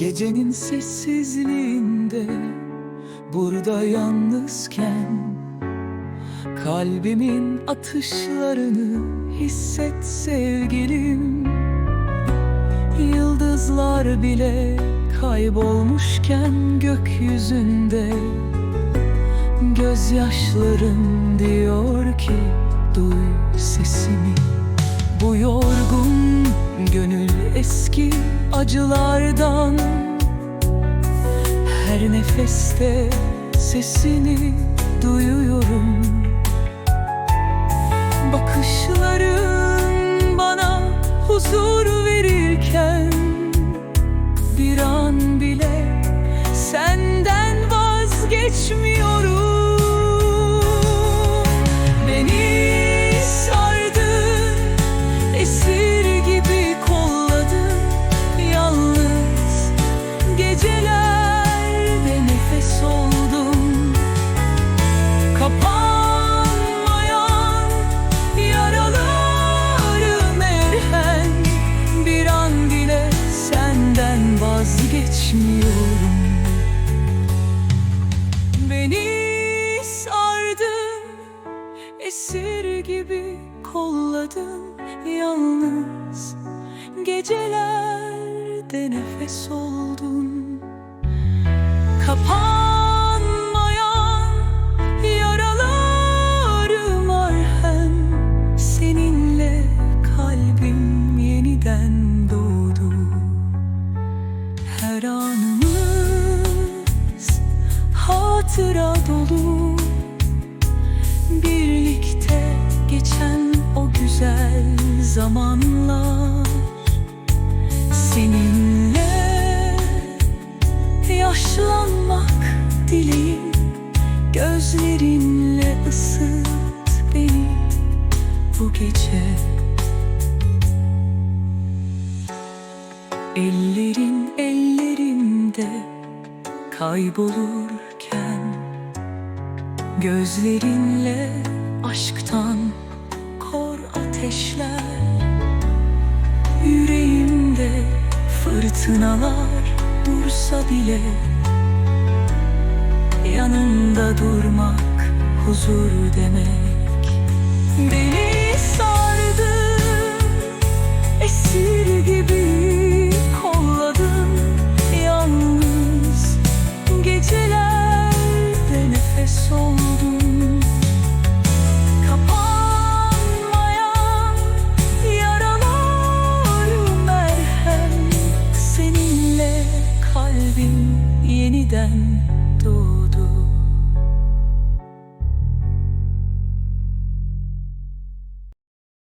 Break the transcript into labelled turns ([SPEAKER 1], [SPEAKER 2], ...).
[SPEAKER 1] Gecenin sessizliğinde Burada yalnızken Kalbimin atışlarını hisset sevgilim. Yıldızlar bile kaybolmuşken gökyüzünde Gözyaşlarım diyor ki duy sesimi. Bu yorgun gönül eski acılardan nefeste sesini duyuyorum vazgeçmiyorum. Beni sardın, esir gibi kolladın Yalnız. Gecelerde nefes oldun. Kapanmayan hatıra dolu. Birlikte geçen o güzel zamanlar. Seninle yaşlanmak dileğim. Gözlerinle ısıt beni bu gece. Ellerin ellerimde kaybolurken Gözlerinle aşktan kor ateşler Yüreğimde fırtınalar vursa bile Yanında durmak huzur demek. Beni